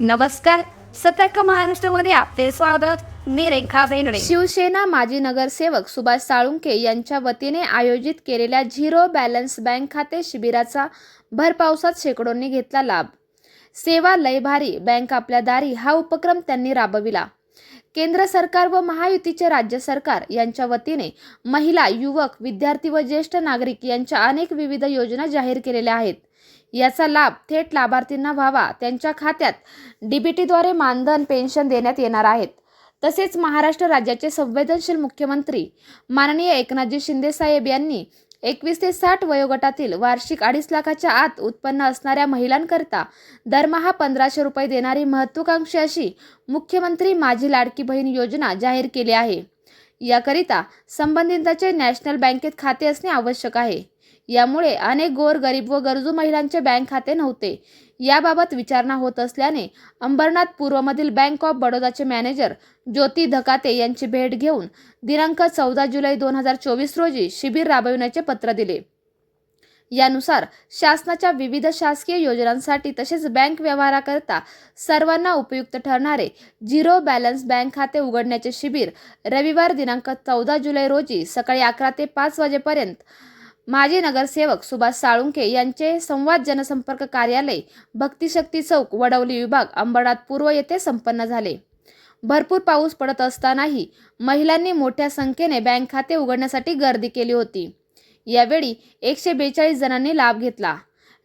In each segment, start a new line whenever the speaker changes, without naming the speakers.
नमस्कार. सतर्क महाराष्ट्रामध्ये आपले स्वागत. मी रेखा बेंगडे
शिवसेना माजी नगरसेवक सुभाष साळुंके यांच्या वतीने आयोजित केलेल्या झिरो बॅलन्स बँक खाते शिबिराचा भरपावसात शेकडोंनी घेतला लाभ. सेवा लय भारी. बँक आपल्या दारी. हा उपक्रम त्यांनी राबविला. केंद्र सरकार व महायुतीचे राज्य सरकार यांच्या वतीने महिला युवक विद्यार्थी व ज्येष्ठ नागरिक यांच्या अनेक विविध योजना जाहीर केलेल्या आहेत. याचा लाभ थेट लाभार्थींना व्हावा. त्यांच्या खात्यात डीबीटीद्वारे मानधन पेन्शन देण्यात येणार आहेत. तसेच महाराष्ट्र राज्याचे संवेदनशील मुख्यमंत्री माननीय एकनाथजी शिंदेसाहेब यांनी एकवीस ते साठ वयोगटातील वार्षिक अडीच लाखाच्या आत उत्पन्न असणाऱ्या महिलांकरता दरमहा पंधराशे रुपये देणारी महत्त्वाकांक्षी अशी मुख्यमंत्री माझी लाडकी बहीण योजना जाहीर केली आहे. याकरिता संबंधितांचे नॅशनल बँकेत खाते असणे आवश्यक आहे. यामुळे अनेक गोर गरीब व गरजू महिलांचे बँक खाते नव्हते. याबाबत विचारणा होत असल्याने अंबरनाथ पूर्वमधील बँक ऑफ बडोदाचे मॅनेजर ज्योती धकाते यांची भेट घेऊन दिनांक चौदा जुलै दोन हजार चोवीस रोजी शिबिर राबविण्याचे पत्र दिले. यानुसार शासनाच्या विविध शासकीय योजनांसाठी तसेच बँक व्यवहाराकरता सर्वांना उपयुक्त ठरणारे झिरो बॅलन्स बँक खाते उघडण्याचे शिबिर रविवार दिनांक चौदा जुलै रोजी सकाळी अकरा ते पाच वाजेपर्यंत माजी नगरसेवक सुभाष साळुंके यांचे संवाद जनसंपर्क कार्यालय भक्तिशक्ती चौक वडवली विभाग अंबरनाथ पूर्व येथे संपन्न झाले. भरपूर पाऊस पडत असतानाही महिलांनी मोठ्या संख्येने बँक खाते उघडण्यासाठी गर्दी केली होती. यावेळी एकशे बेचाळीस जणांनी लाभ घेतला.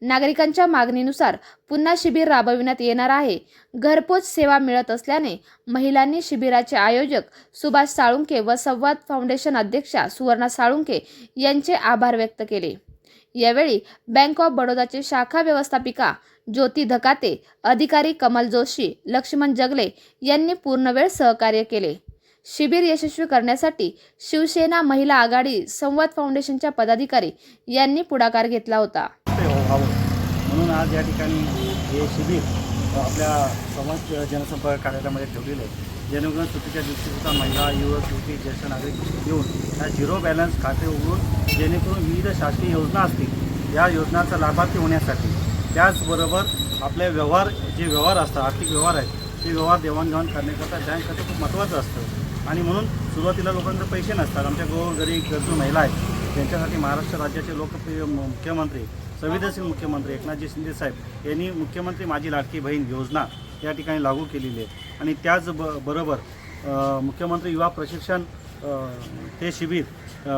नागरिकांच्या मागणीनुसार पुन्हा शिबिर राबविण्यात येणार आहे. घरपोच सेवा मिळत असल्याने महिलांनी शिबिराचे आयोजक सुभाष साळुंके व संवाद फाउंडेशन अध्यक्षा सुवर्णा साळुंके यांचे आभार व्यक्त केले. यावेळी बँक ऑफ बडोदाचे शाखा व्यवस्थापिका ज्योती धकाते अधिकारी कमल जोशी लक्ष्मण जगले यांनी पूर्णवेळ सहकार्य केले. शिबिर यशस्वी करण्यासाठी शिवसेना महिला आघाडी संवाद फाउंडेशनच्या पदाधिकारी यांनी पुढाकार घेतला होता.
आज या ठिकाणी हे शिबिर आपल्या समाज जनसंपर्क कार्यालयामध्ये ठेवलेलं आहे. जेणेकरून सुट्टीच्या दिवशीसुद्धा महिला युवक युवती ज्येष्ठ नागरिक येऊन या झिरो बॅलन्स खाते उघडून जेणेकरून विविध शासकीय योजना असतील या योजनांचा लाभार्थी होण्यासाठी. त्याचबरोबर आपले व्यवहार जे व्यवहार असतात आर्थिक व्यवहार आहेत ते व्यवहार देवाणघेवाण करण्याकरता बँक खातं खूप महत्त्वाचं असतं. आणि म्हणून सुरुवातीला लोकांकडे पैसे नसतात. आमच्या गोर गरीब गरजू महिला आहेत. त्यांच्यासाठी महाराष्ट्र राज्याचे लोकप्रिय मुख्यमंत्री संवेदनशील मुख्यमंत्री एकनाथजी शिंदे साहेब यांनी मुख्यमंत्री माझी लाडकी बहीण योजना या ठिकाणी लागू केलेली आहे. आणि त्याच ब बरोबर मुख्यमंत्री युवा प्रशिक्षण ते शिबिर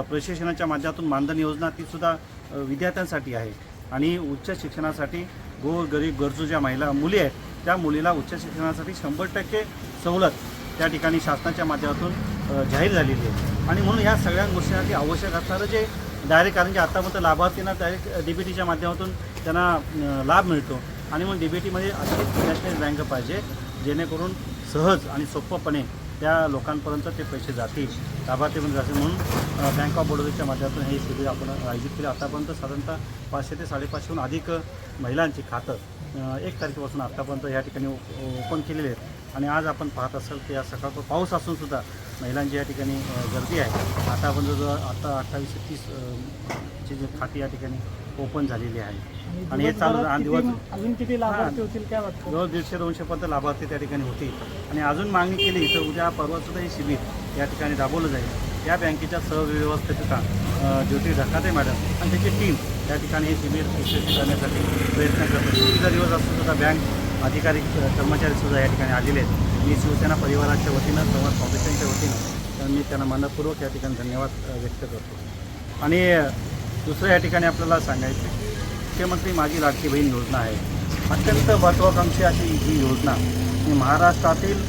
प्रशिक्षणाच्या माध्यमातून मानधन योजना तीसुद्धा विद्यार्थ्यांसाठी आहे. आणि उच्च शिक्षणासाठी गोर गरीब गरजू ज्या महिला मुली आहेत त्या मुलीला उच्च शिक्षणासाठी शंभर टक्के सवलत त्या ठिकाणी शासनाच्या माध्यमातून जाहीर झालेली आहे. आणि म्हणून ह्या सगळ्या गोष्टींसाठी आवश्यक असणारं जे डायरेक्ट कारण की आतापर्यंत लाभार्थींना डायरेक्ट डी बी टीच्या माध्यमातून त्यांना लाभ मिळतो. आणि म्हणून डी बी टीमध्ये अशी नॅशनल बँक पाहिजे जेणेकरून सहज आणि सोपंपणे त्या लोकांपर्यंत ते पैसे जातील लाभार्थीपर्यंत जातील म्हणून बँक ऑफ बडोदाच्या माध्यमातून हे शिबिर आपण आयोजित केले. आतापर्यंत साधारणतः पाचशे ते साडेपाचशेहून अधिक महिलांची खातं एक तारखेपासून आत्तापर्यंत या ठिकाणी ओ- ओपन केलेले आहेत. आणि आज आपण पाहत असाल की आज सकाळचं पाऊस असून सुद्धा महिलांची या ठिकाणी गर्दी आहे. आता आपण जो आता तीस ची जी खाती या ठिकाणी ओपन झालेली आहे. आणि हे चालू
अजून किती लाभार्थी होतील काय वाटतं?
जवळ दीडशे दोनशेपर्यंत लाभार्थी त्या ठिकाणी होतील. आणि अजून मागणी केली तर उद्या परवासुद्धा हे शिबिर या ठिकाणी राबवलं जाईल. या बँकेच्या सहव्यवस्थापिका ज्योती ढकाते मॅडम आणि त्याची टीम त्या ठिकाणी हे शिबिर यशस्वी करण्यासाठी प्रयत्न करते सुट्टीचा दिवस असून सुद्धा बँक अधिकारी कर्मचारीसुद्धा कर्मचारी सुद्धा या ठिकाणी आलेले आहेत. मी शिवसेना परिवाराच्या वतीनं संवाद फाउंडेशनच्या वतीनं तर मी त्यांना मनपूर्वक या ठिकाणी धन्यवाद व्यक्त करतो. आणि दुसरं या ठिकाणी आपल्याला सांगायचं मुख्यमंत्री माझी लाडकी बहीण योजना आहे. अत्यंत महत्त्वाकांक्षी अशी ही योजना ही महाराष्ट्रातील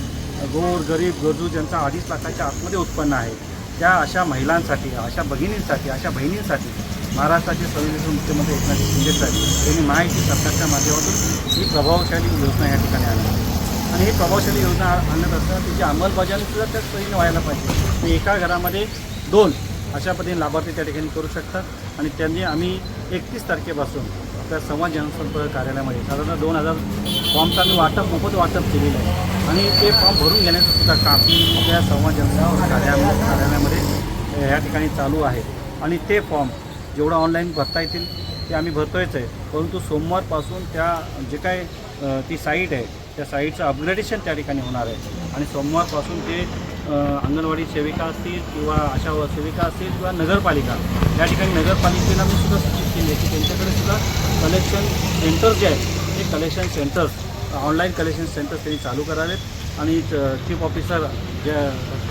गोर गरीब गरजू ज्यांचा अडीच लाखाच्या आतमध्ये उत्पन्न आहे त्या अशा महिलांसाठी अशा भगिनींसाठी अशा बहिणींसाठी महाराष्ट्राचे संविधान मुख्यमंत्री एकनाथ शिंदे साहेब यांनी महायुती सरकारच्या माध्यमातून ही प्रभावशाली योजना या ठिकाणी आणली. आणि ही प्रभावशाली योजना आणत असताना तिची अंमलबजावणी सुद्धा त्याच पद्धतीने व्हायला पाहिजे. तर एका घरामध्ये दोन अशा पद्धतीने लाभार्थी त्या ठिकाणी करू शकतात आणि त्यांनी आम्ही एकतीस तारखेपासून आपल्या संवाद जनसंपर्क कार्यालयामध्ये साधारण दोन हजार फॉर्मचं आम्ही वाटप मोफत वाटप केलेलं आहे. आणि ते फॉर्म भरून घेण्याचं सुद्धा काम आपल्या संवाद जनसंपर्क कार्यालय कार्यालयामध्ये ह्या ठिकाणी चालू आहे. आणि ते फॉर्म जेवढं ऑनलाईन भरता येतील ते आम्ही भरतोयच आहे. परंतु सोमवारपासून त्या जे काय ती साईट आहे त्या साईटचं अपग्रेडेशन त्या ठिकाणी होणार आहे. आणि सोमवारपासून ते अंगणवाडी सेविका असतील किंवा आशा सेविका असतील किंवा नगरपालिका या ठिकाणी नगरपालिकेला मी सुद्धा सूचित केली आहे की त्यांच्याकडे सुद्धा कलेक्शन सेंटर्स जे आहेत ते collection centres online collection centres त्यांनी चालू करावेत. आणि चीफ ऑफिसर जे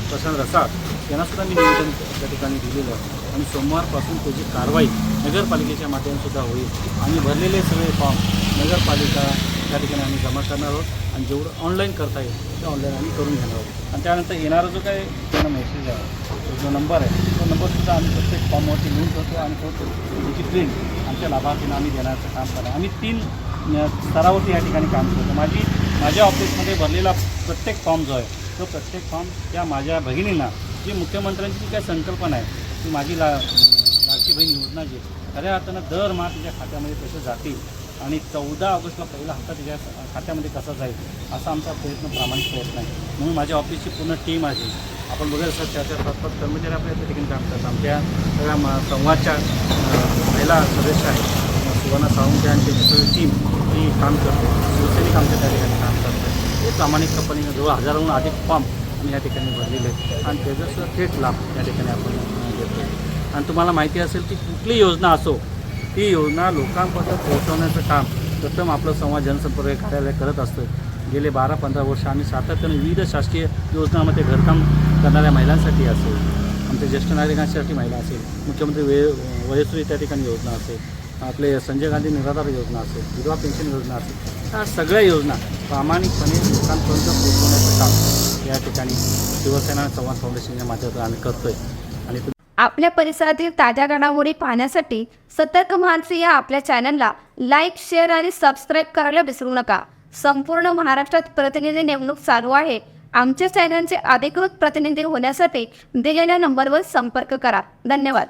प्रशांत रसाळ यांनासुद्धा मी निवेदन त्या ठिकाणी दिलेलं आहे. आणि सोमवारपासून त्याची कारवाई नगरपालिकेच्या माध्यमातून होईल आम्ही भरलेले सगळे फॉर्म नगरपालिका त्या ठिकाणी आम्ही जमा करणार आहोत आणि जेवढं ऑनलाईन करता येईल ते ऑनलाईन आम्ही करून घेणार आहोत. आणि त्यानंतर येणारा जो काही त्यांना मेसेज आहे तो जो नंबर आहे तो नंबरसुद्धा आम्ही प्रत्येक फॉर्मवरती लिहून करतो आणि तो त्याची प्रिंट आमच्या लाभार्थींना आम्ही देण्याचं काम करणार. आम्ही तीन स्तरावरती या ठिकाणी काम करतो. माझी माझ्या ऑफिसमध्ये भरलेला प्रत्येक फॉर्म जो आहे तो प्रत्येक फॉर्म त्या माझ्या भगिनींना जी मुख्यमंत्र्यांची जी काही संकल्पना आहे ती माझी ला लाडकी बहीण योजना जी खऱ्या अर्थानं दर माह तिच्या खात्यामध्ये पैसे जातील आणि चौदा ऑगस्टला पहिला हप्ता तिच्या खात्यामध्ये कसा जाईल असा आमचा प्रयत्न प्रामाणिक प्रयत्न आहे म्हणून माझ्या ऑफिसची पूर्ण टीम आहे. आपण बघत असतात त्या त्या कर्मचारी आपल्या त्या ठिकाणी काम करतात. आमच्या सगळ्या संवादच्या महिला सदस्य आहेत. सुवर्णा सावंत आणि त्यांची सगळी टीम ही काम करते. शिवसैनिक आमच्या त्या ठिकाणी काम करतात हे प्रामाणिकपणे जवळ हजाराहून अधिक फॉर्म या ठिकाणी भरलेले आहेत. आणि त्याचा थेट लाभ या ठिकाणी आपण घेतो आणि तुम्हाला माहिती असेल की कुठली योजना असो ती योजना लोकांपर्यंत पोहोचवण्याचं काम प्रथम आपलं संवाद जनसंपर्क कार्यालय करत असतं गेले बारा पंधरा वर्ष आम्ही सातत्याने विविध शासकीय योजनामध्ये घरकाम करणाऱ्या महिलांसाठी असेल आमच्या ज्येष्ठ नागरिकांसाठी महिला असेल मुख्यमंत्री वे वयस्वी त्या ठिकाणी योजना असेल आपले संजय गांधी निराधार योजना असेल विधवा पेन्शन योजना असेल ह्या सगळ्या योजना प्रामाणिकपणे लोकांपर्यंत पोहोचवण्याचं काम या ठिकाणी शिवसेना संवाद फाउंडेशनच्या माध्यमातून आम्ही करतोय. आणि
आपल्या परिसरातील ताज्या घडामोडी पाहण्यासाठी सतर्क मानसी या आपल्या चॅनलला लाईक शेअर आणि सबस्क्राईब करायला विसरू नका. संपूर्ण महाराष्ट्रात प्रतिनिधी नेमणूक चालू आहे. आमच्या चॅनलचे अधिकृत प्रतिनिधी होण्यासाठी दिलेल्या नंबरवर संपर्क करा. धन्यवाद.